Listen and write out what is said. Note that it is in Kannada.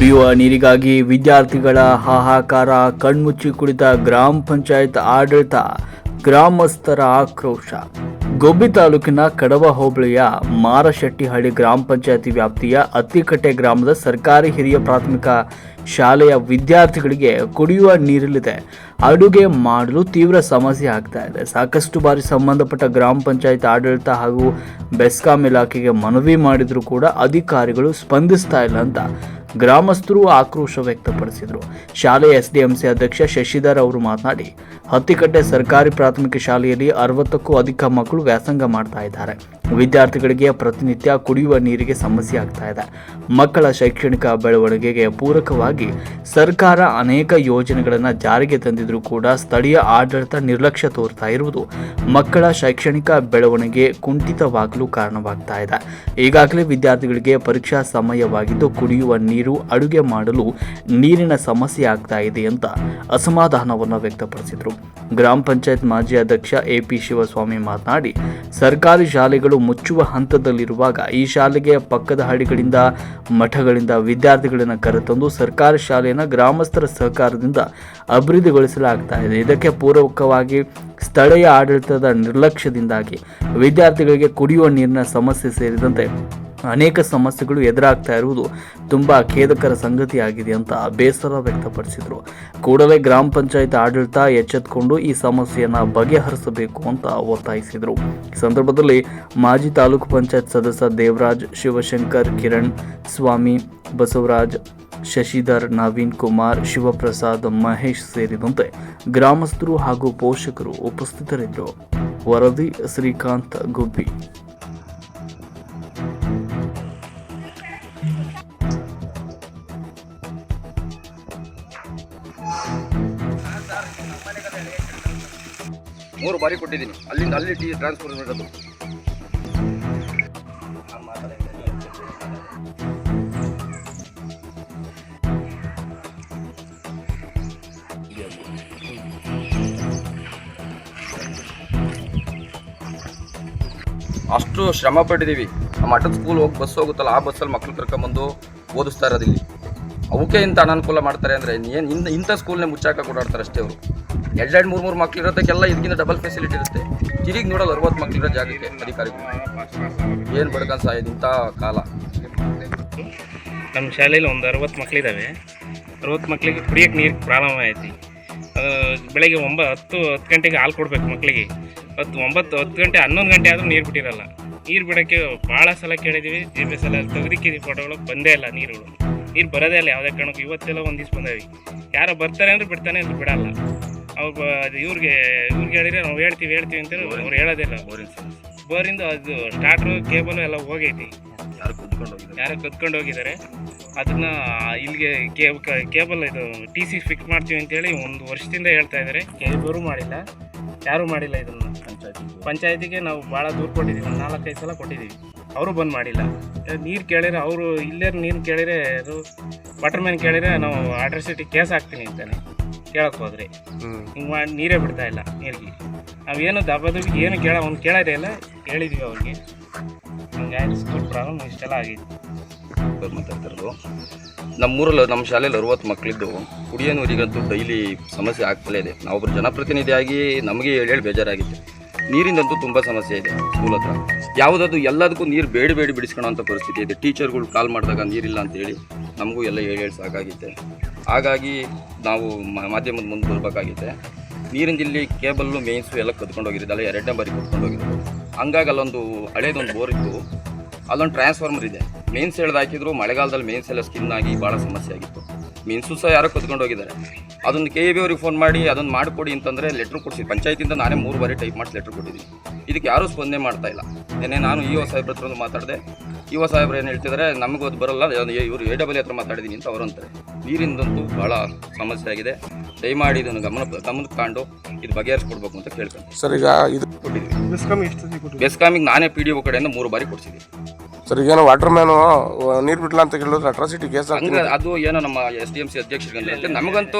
ಕುಡಿಯುವ ನೀರಿಗಾಗಿ ವಿದ್ಯಾರ್ಥಿಗಳ ಹಾಹಾಕಾರ, ಕಣ್ಮುಚ್ಚಿ ಕುಳಿತ ಗ್ರಾಮ ಪಂಚಾಯತ್ ಆಡಳಿತ, ಗ್ರಾಮಸ್ಥರ ಆಕ್ರೋಶ. ಗೊಬ್ಬಿ ತಾಲೂಕಿನ ಕಡವ ಹೋಬಳಿಯ ಮಾರಶೆಟ್ಟಿಹಳ್ಳಿ ಗ್ರಾಮ ಪಂಚಾಯತಿ ವ್ಯಾಪ್ತಿಯ ಅತ್ತಿಕಟ್ಟೆ ಗ್ರಾಮದ ಸರ್ಕಾರಿ ಹಿರಿಯ ಪ್ರಾಥಮಿಕ ಶಾಲೆಯ ವಿದ್ಯಾರ್ಥಿಗಳಿಗೆ ಕುಡಿಯುವ ನೀರಿಲ್ಲದೆ ಅಡುಗೆ ಮಾಡಲು ತೀವ್ರ ಸಮಸ್ಯೆ ಆಗ್ತಾ ಇದೆ. ಸಾಕಷ್ಟು ಬಾರಿ ಸಂಬಂಧಪಟ್ಟ ಗ್ರಾಮ ಪಂಚಾಯತ್ ಆಡಳಿತ ಹಾಗೂ ಬೆಸ್ಕಾಂ ಇಲಾಖೆಗೆ ಮನವಿ ಮಾಡಿದರೂ ಕೂಡ ಅಧಿಕಾರಿಗಳು ಸ್ಪಂದಿಸ್ತಾ ಇಲ್ಲ ಅಂತ ಗ್ರಾಮಸ್ಥರು ಆಕ್ರೋಶ ವ್ಯಕ್ತಪಡಿಸಿದರು. ಶಾಲೆ ಎಸ್ಡಿಎಂಸಿ ಅಧ್ಯಕ್ಷ ಶಶಿಧರ್ ಅವರು ಮಾತನಾಡಿ, ಹತ್ತಿಕಟ್ಟೆ ಸರ್ಕಾರಿ ಪ್ರಾಥಮಿಕ ಶಾಲೆಯಲ್ಲಿ ಅರವತ್ತಕ್ಕೂ ಅಧಿಕ ಮಕ್ಕಳು ವ್ಯಾಸಂಗ ಮಾಡ್ತಾ ಇದ್ದಾರೆ. ವಿದ್ಯಾರ್ಥಿಗಳಿಗೆ ಪ್ರತಿನಿತ್ಯ ಕುಡಿಯುವ ನೀರಿಗೆ ಸಮಸ್ಯೆ ಆಗ್ತಾ ಇದೆ. ಮಕ್ಕಳ ಶೈಕ್ಷಣಿಕ ಬೆಳವಣಿಗೆಗೆ ಪೂರಕವಾಗಿ ಸರ್ಕಾರ ಅನೇಕ ಯೋಜನೆಗಳನ್ನು ಜಾರಿಗೆ ತಂದಿದ್ರೂ ಕೂಡ ಸ್ಥಳೀಯ ಆಡಳಿತ ನಿರ್ಲಕ್ಷ್ಯ ತೋರ್ತಾ ಇರುವುದು ಮಕ್ಕಳ ಶೈಕ್ಷಣಿಕ ಬೆಳವಣಿಗೆ ಕುಂಠಿತವಾಗಲು ಕಾರಣವಾಗ್ತಾ ಇದೆ. ಈಗಾಗಲೇ ವಿದ್ಯಾರ್ಥಿಗಳಿಗೆ ಪರೀಕ್ಷಾ ಸಮಯವಾಗಿದ್ದು ಕುಡಿಯುವ ನೀರು ಅಡುಗೆ ಮಾಡಲು ನೀರಿನ ಸಮಸ್ಯೆ ಆಗ್ತಾ ಇದೆ ಅಂತ ಅಸಮಾಧಾನವನ್ನು ವ್ಯಕ್ತಪಡಿಸಿದರು. ಗ್ರಾಮ ಪಂಚಾಯತ್ ಮಾಜಿ ಅಧ್ಯಕ್ಷ ಎಪಿ ಶಿವಸ್ವಾಮಿ ಮಾತನಾಡಿ, ಸರ್ಕಾರಿ ಶಾಲೆಗಳು ಮುಚ್ಚುವ ಹಂತದಲ್ಲಿರುವಾಗ ಈ ಶಾಲೆಗೆ ಪಕ್ಕದ ಹಳ್ಳಿಗಳಿಂದ ಮಠಗಳಿಂದ ವಿದ್ಯಾರ್ಥಿಗಳನ್ನು ಕರೆತಂದು ಸರ್ಕಾರಿ ಶಾಲೆಯನ್ನು ಗ್ರಾಮಸ್ಥರ ಸಹಕಾರದಿಂದ ಅಭಿವೃದ್ಧಿಗೊಳಿಸಲಾಗ್ತಾ ಇದೆ. ಇದಕ್ಕೆ ಪೂರಕವಾಗಿ ಸ್ಥಳೀಯ ಆಡಳಿತದ ನಿರ್ಲಕ್ಷ್ಯದಿಂದಾಗಿ ವಿದ್ಯಾರ್ಥಿಗಳಿಗೆ ಕುಡಿಯುವ ನೀರಿನ ಸಮಸ್ಯೆ ಸೇರಿದಂತೆ ಅನೇಕ ಸಮಸ್ಯೆಗಳು ಎದುರಾಗ್ತಾ ಇರುವುದು ತುಂಬ ಖೇದಕರ ಸಂಗತಿಯಾಗಿದೆ ಅಂತ ಬೇಸರ ವ್ಯಕ್ತಪಡಿಸಿದರು. ಕೂಡಲೇ ಗ್ರಾಮ ಪಂಚಾಯತ್ ಆಡಳಿತ ಎಚ್ಚೆತ್ತುಕೊಂಡು ಈ ಸಮಸ್ಯೆಯನ್ನು ಬಗೆಹರಿಸಬೇಕು ಅಂತ ಒತ್ತಾಯಿಸಿದರು. ಈ ಸಂದರ್ಭದಲ್ಲಿ ಮಾಜಿ ತಾಲೂಕು ಪಂಚಾಯತ್ ಸದಸ್ಯ ದೇವರಾಜ್, ಶಿವಶಂಕರ್, ಕಿರಣ್, ಸ್ವಾಮಿ, ಬಸವರಾಜ್, ಶಶಿಧರ್, ನವೀನ್ ಕುಮಾರ್, ಶಿವಪ್ರಸಾದ್, ಮಹೇಶ್ ಸೇರಿದಂತೆ ಗ್ರಾಮಸ್ಥರು ಹಾಗೂ ಪೋಷಕರು ಉಪಸ್ಥಿತರಿದ್ದರು. ವರದಿ ಶ್ರೀಕಾಂತ್ ಗುಬ್ಬಿ. ಮೂರು ಬಾರಿ ಕೊಟ್ಟಿದ್ದೀನಿ. ಅಲ್ಲಿಂದ ಅಲ್ಲಿ ಟಿ ಟ್ರಾನ್ಸ್ಫರ್ ಮಾಡೋದು. ಅಷ್ಟು ಶ್ರಮ ಪಟ್ಟಿದ್ದೀವಿ ನಮ್ಮ ಮಠದ ಸ್ಕೂಲ್ ಹೋಗಿ ಬಸ್ ಹೋಗುತ್ತಲ್ಲ, ಆ ಬಸ್ಸಲ್ಲಿ ಮಕ್ಕಳು ಕರ್ಕೊಂಬಂದು ಓದಿಸ್ತಾ ಇರೋದು ಇಲ್ಲಿ. ಅವಕ್ಕೆ ಇಂಥ ಅನಾನುಕೂಲ ಮಾಡ್ತಾರೆ ಅಂದರೆ ಏನು ಇಂಥ ಇಂಥ ಸ್ಕೂಲ್ನೇ ಮುಚ್ಚಾಕ ಓಡಾಡ್ತಾರೆ ಅಷ್ಟೇ ಅವರು. ಎರಡೆರಡು ಮೂರು ಮೂರು ಮಕ್ಳು ಇರೋದಕ್ಕೆಲ್ಲ ಇದಕ್ಕಿಂತ ಡಬಲ್ ಫೆಸಿಲಿಟಿ ಇರುತ್ತೆ. ತಿರುಗಿ ನೋಡೋದು ಅರವತ್ತು ಮಕ್ಳು ಇರೋ ಜಾಗಕ್ಕೆ ಅಧಿಕಾರಿಗಳು. ಏನು ಬಡ್ಕೊಂಡು ಸಾಯೋದು ಇಂಥ ಕಾಲ. ನಮ್ಮ ಶಾಲೆಯಲ್ಲಿ ಒಂದು ಅರವತ್ತು ಮಕ್ಕಳಿದ್ದಾವೆ ಅರವತ್ತು ಮಕ್ಕಳಿಗೆ ಕುಡಿಯೋಕ್ಕೆ ನೀರು ಪ್ರಾರಂಭ ಅದು ಬೆಳಗ್ಗೆ ಒಂಬ ಹತ್ತು ಹತ್ತು ಗಂಟೆಗೆ ಹಾಲು ಕೊಡ್ಬೇಕು ಮಕ್ಕಳಿಗೆ ಹತ್ತು ಒಂಬತ್ತು ಹತ್ತು ಗಂಟೆ, ಹನ್ನೊಂದು ಗಂಟೆ ಆದರೂ ನೀರು ಬಿಟ್ಟಿರಲ್ಲ. ನೀರು ಬಿಡೋಕ್ಕೆ ಭಾಳ ಸಲ ಕೇಳಿದ್ದೀವಿ ಜಿ ಪಿ ಎಸ್ ಎಲ್ಲ ತೆಗೆದಿಕ್ಕಿದ್ದೀವಿ ಫೋಟೋಗಳು ಬಂದೇ ಇಲ್ಲ ನೀರುಗಳು. ನೀರು ಬರೋದೇ ಇಲ್ಲ ಯಾವುದೇ ಕಾರಣಕ್ಕೂ. ಇವತ್ತೆಲ್ಲ ಒಂದು ದಿವ್ಸ ಬಂದಾವೆ. ಯಾರೋ ಬರ್ತಾರೆ ಅಂದ್ರೆ ಬಿಡ್ತಾನೆ ಅಂದ್ರೆ ಬಿಡಲ್ಲ. ಅವ್ರು ಅದು ಇವ್ರಿಗೆ ಇವ್ರಿಗೆ ಹೇಳಿದ್ರೆ ನಾವು ಹೇಳ್ತೀವಿ ಹೇಳ್ತೀವಿ ಅಂತೇಳಿ ಅವ್ರು ಹೇಳೋದಿಲ್ಲ ಬೋರಿಂದ ಅದು ಸ್ಟಾರ್ಟ್ರು ಕೇಬಲು ಎಲ್ಲ ಹೋಗೈತಿ. ಯಾರು ಕುತ್ಕೊಂಡು ಹೋಗಿದ್ದಾರೆ. ಯಾರೋ ಕದ್ಕೊಂಡು ಹೋಗಿದ್ದಾರೆ. ಅದನ್ನ ಇಲ್ಲಿಗೆ ಕೇಬಲ್ ಇದು ಟಿ ಸಿ ಫಿಕ್ಸ್ ಮಾಡ್ತೀವಿ ಅಂತೇಳಿ ಒಂದು ವರ್ಷದಿಂದ ಹೇಳ್ತಾ ಇದ್ದಾರೆ. ಕೇಬರು ಮಾಡಿಲ್ಲ. ಯಾರೂ ಮಾಡಿಲ್ಲ ಇದನ್ನು? ಪಂಚಾಯತಿಗೆ ನಾವು ಭಾಳ ದೂರ ಕೊಟ್ಟಿದ್ದೀವಿ. ಒಂದು ನಾಲ್ಕೈದು ಸಲ ಕೊಟ್ಟಿದ್ದೀವಿ. ಅವರು ಬಂದ್ ಮಾಡಿಲ್ಲ. ನೀರು ಕೇಳಿದ್ರೆ ಅವರು ಇಲ್ಲೇ ನೀರು ಕೇಳಿದರೆ ಅದು ವಾಟರ್ ಮ್ಯಾನ್ ಕೇಳಿದ್ರೆ ನಾವು ಅಡ್ರೆಸಿಟಿ ಕೇಸ್ ಹಾಕ್ತೀನಿ ಅಂತಾನೆ. ಕೇಳಕ್ಕೆ ಹೋದ್ರೆ. ಹಿಂಗೆ ಮಾಡಿ ನೀರೇ ಬಿಡ್ತಾ ಇಲ್ಲ ನೀರಿಗೆ. ನಾವೇನು ದಬ್ಬದಕ್ಕೆ ಏನು ಕೇಳ ಅವ್ನು ಕೇಳೋದೇ ಇಲ್ಲ ಹೇಳಿದ್ವಿ ಅವ್ರಿಗೆ. ಹಂಗಾಗಿ ಸ್ಕೂಲ್ ಪ್ರಾಬ್ಲಮ್ ಇಷ್ಟೆಲ್ಲ ಆಗಿತ್ತು ಮಾತಾಡ್ತಿರೋದು. ನಮ್ಮೂರಲ್ಲಿ ನಮ್ಮ ಶಾಲೆಯಲ್ಲಿ ಅರವತ್ತು ಮಕ್ಕಳಿದ್ದು ಕುಡಿಯೋ ನೀರಿಗಂತೂ ಡೈಲಿ ಸಮಸ್ಯೆ ಆಗ್ತಲೇ ಇದೆ. ನಾವೊಬ್ಬರು ಜನಪ್ರತಿನಿಧಿಯಾಗಿ ನಮಗೆ ಹೇಳಿ ಹೇಳಿ ಬೇಜಾರಾಗಿದೆ ನೀರಿಂದಂತೂ ತುಂಬ ಸಮಸ್ಯೆ ಇದೆ ಸ್ಕೂಲ್ ಹತ್ರ. ಯಾವುದಾದ್ರು ಎಲ್ಲದಕ್ಕೂ ನೀರು ಬೇಡಿ ಬೇಡಿ ಬಿಡಿಸ್ಕೊಳ್ಳೋಂಥ ಪರಿಸ್ಥಿತಿ ಇದೆ. ಟೀಚರ್ಗಳು ಕಾಲ್ ಮಾಡಿದಾಗ ನೀರಿಲ್ಲ ಅಂತೇಳಿ ನಮಗೂ ಎಲ್ಲ ಹೇಳಿ ಹೇಳಿ ಸಾಕಾಗಿದೆ ಹಾಗಾಗಿ ನಾವು ಮಾಧ್ಯಮದ ಮುಂದೆ ಬರಬೇಕಾಗಿದೆ ನೀರಿನ ಇಲ್ಲಿ ಕೇಬಲ್ಲು ಮೇನ್ಸು ಎಲ್ಲ ಕದ್ಕೊಂಡು ಅಲ್ಲ ಎರಡನೇ ಬಾರಿ ಕದ್ಕೊಂಡು ಹೋಗಿರೋದು ಹಂಗಾಗಿ ಅಲ್ಲೊಂದು ಹಳೇದೊಂದು ಬೋರ್ ಇತ್ತು. ಅಲ್ಲೊಂದು ಟ್ರಾನ್ಸ್ಫಾರ್ಮರ್ ಇದೆ. ಮೇನ್ಸ್ ಎಳ್ದು ಹಾಕಿದ್ರು. ಮಳೆಗಾಲದಲ್ಲಿ ಮೇನ್ಸ್ ಎಲ್ಲ ಸ್ಕಿನ್ ಆಗಿ ಭಾಳ ಸಮಸ್ಯೆ ಆಗಿತ್ತು. ಮೇನ್ಸು ಸಹ ಯಾರೋ ಕದ್ಕೊಂಡು ಹೋಗಿದ್ದಾರೆ. ಅದೊಂದು ಕೆ ಎ ಬಿ ಅವ್ರಿಗೆ ಫೋನ್ ಮಾಡಿ ಅದೊಂದು ಮಾಡಿಕೊಡಿ ಅಂತಂದರೆ ಲೆಟ್ರ್ ಕೊಡಿಸಿ ಪಂಚಾಯತಿಂದ ನಾನೇ ಮೂರು ಬಾರಿ ಟೈಪ್ ಮಾಡಿ ಲೆಟ್ರ್ ಕೊಟ್ಟಿದ್ದೀನಿ. ಇದಕ್ಕೆ ಯಾರೂ ಸ್ಪಂದನೆ ಮಾಡ್ತಾ ಇಲ್ಲ. ಏನೇ ನಾನು ಇ ಒ ಸಾಹೇಬ್ರ ಹತ್ರ ಒಂದು ಮಾತಾಡಿದೆ. ಇ ಒ ಸಾಹೇಬ್ರು ಏನು ಹೇಳ್ತಿದ್ದಾರೆ ನಮಗೂ ಅದು ಬರೋಲ್ಲ ಇವರು ಎ ಡಬಲ್ ಹತ್ರ ಮಾತಾಡಿದ್ದೀನಿ ಅಂತ ಅವರು ಅಂತಾರೆ. ನೀರಿಂದಂತೂ ಭಾಳ ಸಮಸ್ಯೆ ಆಗಿದೆ. ದಯಮಾಡಿ ಇದನ್ನು ಗಮನ ಗಮನಕ್ಕೆ ಕಾಂಡು ಇದು ಬಗೆಹರಿಸ್ಕೊಡ್ಬೇಕು ಅಂತ ಕೇಳ್ಕೊಂಡು. ಸರ್ ಈಗ ಇದು ಕೊಟ್ಟಿದ್ದೀನಿ ಬೆಸ್ಕಾಮಿಗೆ ನಾನೇ ಪಿ ಡಿ ಒ ಕಡೆಯಿಂದ ಮೂರು ಬಾರಿ ಕೊಡಿಸಿದ್ದೀನಿ. ಸರ್ ಈಗೇನೋ ವಾಟರ್ ಮ್ಯಾನು ನೀರು ಬಿಡ್ಲಾ ಅಂತ ಕೇಳಿದ್ರೆ ಅಟ್ರಾಸಿಟಿ ಕೇಸ್ ಅದು ಏನೋ ನಮ್ಮ ಎಸ್ ಡಿ ಎಂ ಸಿ ಅಧ್ಯಕ್ಷರಿಗೆ ನಮಗಂತೂ